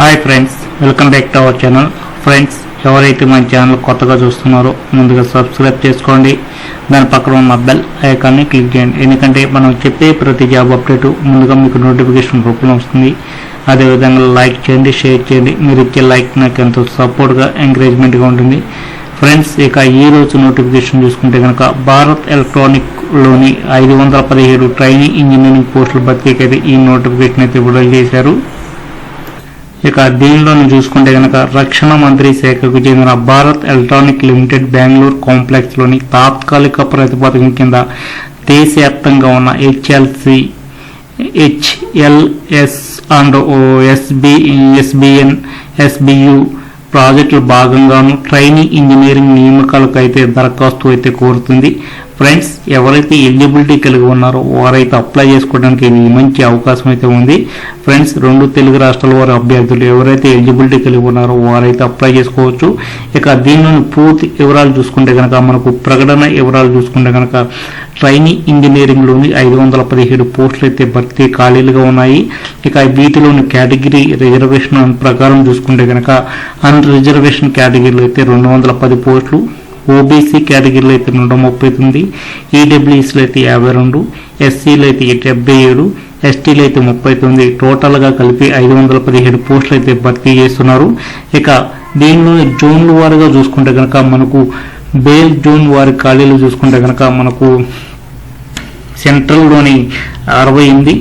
Hi friends welcome back to our channel friends ఎవరైతే మన channel కొత్తగా చూస్తున్నారో ముందుగా సబ్స్క్రైబ్ చేసుకోండి. దాని పక్కన ఉన్న బెల్ ఐకాన్ని క్లిక్ చేయండి. ఎందుకంటే మనం చెప్పే ప్రతి జాబ్ అప్డేట్ ముందుగా మీకు నోటిఫికేషన్ రూపంలో వస్తుంది. అదేవిధంగా లైక్ చేయండి షేర్ చేయండి. మీరు ఇచ్చే లైక్ నాకు ఎంతో సపోర్ట్గా ఎంకరేజ్మెంట్గా ఉంటుంది. ఫ్రెండ్స్ ఇక ఈ రోజు నోటిఫికేషన్ చూసుకుంటే కనుక భారత్ ఎలక్ట్రానిక్లోని ఐదు వందల పదిహేడు ట్రైనింగ్ ఇంజనీరింగ్ పోస్టుల భర్తీకి అయితే ఈ నోటిఫికేషన్ అయితే విడుదల చేశారు. ఇక దీనిలోని చూసుకుంటే కనుక రక్షణ మంత్రి శాఖకు చెందిన భారత్ ఎలక్ట్రానిక్ లిమిటెడ్ బెంగళూరు కాంప్లెక్స్లోని తాత్కాలిక ప్రతిపాదకం కింద దేశవ్యాప్తంగా ఉన్న HLC HLS and SB SBN SBU ప్రాజెక్టుల భాగంగాను ట్రైనింగ్ ఇంజనీరింగ్ నియామకాలకు అయితే దరఖాస్తు అయితే కోరుతుంది. ఫ్రెండ్స్ ఎవరైతే ఎలిజిబిలిటీ కలిగి ఉన్నారో వారైతే అప్లై చేసుకోవడానికి ఇది మంచి అవకాశం అయితే ఉంది. ఫ్రెండ్స్ రెండు తెలుగు రాష్ట్రాల వారి అభ్యర్థులు ఎవరైతే ఎలిజిబిలిటీ కలిగి ఉన్నారో వారైతే అప్లై చేసుకోవచ్చు. ఇక దీనిలోని పూర్తి వివరాలు చూసుకుంటే కనుక మనకు ప్రకటన వివరాలు చూసుకుంటే కనుక ట్రైనింగ్ ఇంజనీరింగ్లోని ఐదు వందల పదిహేడు పోస్టులు అయితే భర్తీ ఖాళీలుగా ఉన్నాయి. ఇక వీటిలోని కేటగిరీ రిజర్వేషన్ ప్రకారం చూసుకుంటే కనుక అన్ రిజర్వేషన్ కేటగిరీలో అయితే రెండు వందల పది పోస్టులు ఓబీసీ కేటగిరీలో అయితే నూట ముప్పై తొమ్మిది ఈడబ్ల్యూఎస్లో అయితే యాభై రెండు ఎస్సీలో అయితే డెబ్బై ఏడు ఎస్టీలు అయితే ముప్పై తొమ్మిది. టోటల్గా కలిపి ఐదు వందల పదిహేడు పోస్టులు అయితే భర్తీ చేస్తున్నారు. ఇక దీనిలో జోన్ల వారుగా చూసుకుంటే కనుక మనకు బేల్ జోన్ వారి ఖాళీలు చూసుకుంటే కనుక మనకు సెంట్రల్లోని అరవై ఎనిమిది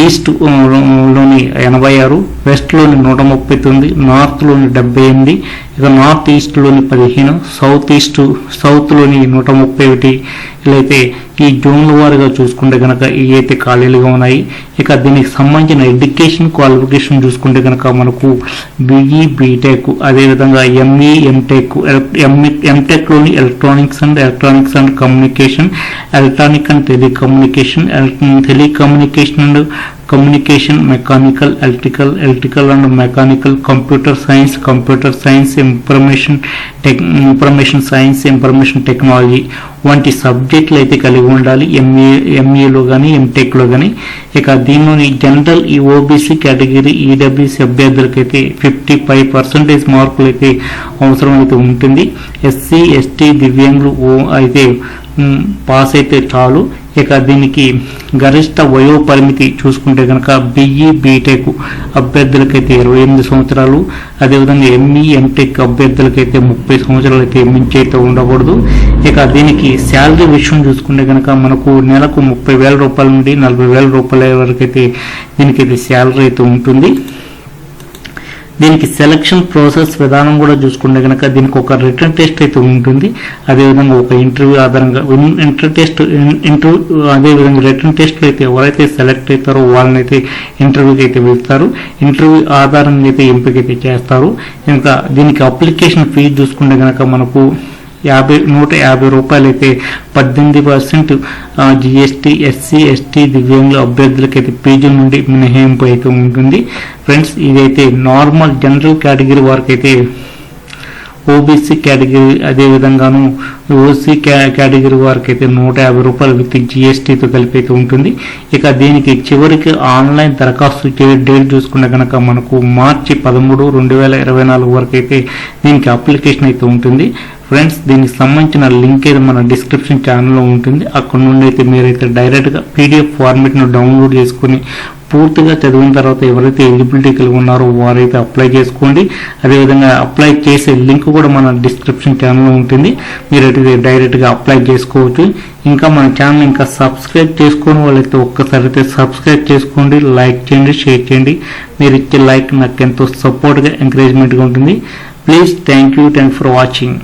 ఈస్ట్లోని ఎనభై ఆరు వెస్ట్లోని నూట ముప్పై తొమ్మిది నార్త్లోని డెబ్బై ఎనిమిది ఇక నార్త్ ఈస్ట్లోని పదిహేను సౌత్ ఈస్ట్ సౌత్లోని నూట ముప్పై ఒకటి. ఇలా అయితే ఈ జోన్ల వారిగా చూసుకుంటే కనుక ఏవైతే ఖాళీలుగా ఉన్నాయి. ఇక దీనికి సంబంధించిన ఎడ్యుకేషన్ క్వాలిఫికేషన్ చూసుకుంటే కనుక మనకు బీఈ బీటెక్ అదేవిధంగా ME MTech ME ఎంటెక్లోని electronics and electronics and communication electronic and telecommunication telecommunication and communication mechanical electrical electrical and mechanical computer science computer science information tech information science information technology వంటి సబ్జెక్టులు అయితే కలిగి ఉండాలి. MA ఎంఏలో కానీ ఎంటెక్లో కానీ ఇక దీనిలోని జనరల్ ఈ ఓబీసీ కేటగిరీ ఈడబ్ల్యూసీ అభ్యర్థులకైతే ఫిఫ్టీ ఫైవ్ పర్సెంటేజ్ మార్కులు అయితే అవసరం అయితే ఉంటుంది. ఎస్సీ ఎస్టీ దివ్యాంగులు ఓ- అయితే పాస్ అయితే చాలు. ఇక దీనికి గరిష్ట వయో పరిమితి చూసుకుంటే కనుక బీఈ బీటెక్ అభ్యర్థులకైతే ఇరవై ఎనిమిది సంవత్సరాలు. అదేవిధంగా ఎంఈ ఎంటెక్ అభ్యర్థులకైతే ముప్పై సంవత్సరాలు అయితే మించి అయితే ఉండకూడదు. ఇక దీనికి శాలరీ విషయం చూసుకుంటే కనుక మనకు నెలకు ముప్పై వేల రూపాయల నుండి నలభై వేల రూపాయల వరకు అయితే దీనికి శాలరీ అయితే ఉంటుంది. దీనికి సెలక్షన్ ప్రాసెస్ విధానం కూడా చూసుకుంటే కనుక దీనికి ఒక రిటర్న్ టెస్ట్ అయితే ఉంటుంది. అదేవిధంగా ఒక ఇంటర్వ్యూ ఆధారంగా ఇంటర్ టెస్ట్ ఇంటర్వ్యూ అదేవిధంగా రిటర్న్ టెస్ట్ అయితే ఎవరైతే సెలెక్ట్ అవుతారో వాళ్ళని అయితే ఇంటర్వ్యూకి అయితే వెళ్తారు. ఇంటర్వ్యూ ఆధారంగా అయితే ఎంపిక అయితే చేస్తారు. ఇంకా దీనికి అప్లికేషన్ ఫీజు చూసుకుంటే కనుక మనకు యాభై నూట యాభై రూపాయలైతే పద్దెనిమిది పర్సెంట్ జిఎస్టీ ఎస్సీ ఎస్టీ దివ్యాంగుల అభ్యర్థులకైతే పీజీ నుండి మినహాయింపు అయితే ఉంటుంది. ఫ్రెండ్స్ ఇదైతే నార్మల్ జనరల్ కేటగిరీ వారికి అయితే ఓబీసీ కేటగిరీ అదేవిధంగాను ఓసీ కేటగిరీ వారికి అయితే నూట యాభై రూపాయలు విత్ జిఎస్టీతో కలిపి అయితే ఉంటుంది. ఇక దీనికి చివరికి ఆన్లైన్ దరఖాస్తు డేట్ చూసుకుంటే కనుక మనకు మార్చి పదమూడు రెండు వేల ఇరవై నాలుగు వరకు అయితే దీనికి అప్లికేషన్ అయితే ఉంటుంది. ఫ్రెండ్స్ దీనికి సంబంధించిన లింక్ అయితే మన డిస్క్రిప్షన్ ఛానల్లో ఉంటుంది. అక్కడ నుండి అయితే మీరైతే డైరెక్ట్గా పీడిఎఫ్ ఫార్మెట్ను డౌన్లోడ్ చేసుకుని పూర్తిగా చదివిన తర్వాత ఎవరైతే ఎలిజిబిలిటీ కలిగి ఉన్నారో వారైతే అప్లై చేసుకోండి. అదేవిధంగా అప్లై చేసే లింక్ కూడా మన డిస్క్రిప్షన్ ఛానల్లో ఉంటుంది. మీరైతే డైరెక్ట్గా అప్లై చేసుకోవచ్చు. ఇంకా మన ఛానల్ ఇంకా సబ్స్క్రైబ్ చేసుకుని వాళ్ళైతే ఒక్కసారి అయితే సబ్స్క్రైబ్ చేసుకోండి లైక్ చేయండి షేర్ చేయండి. మీరు ఇచ్చే లైక్ నాకు ఎంతో సపోర్ట్గా ఎంకరేజ్మెంట్గా ఉంటుంది. Please thank you thank for watching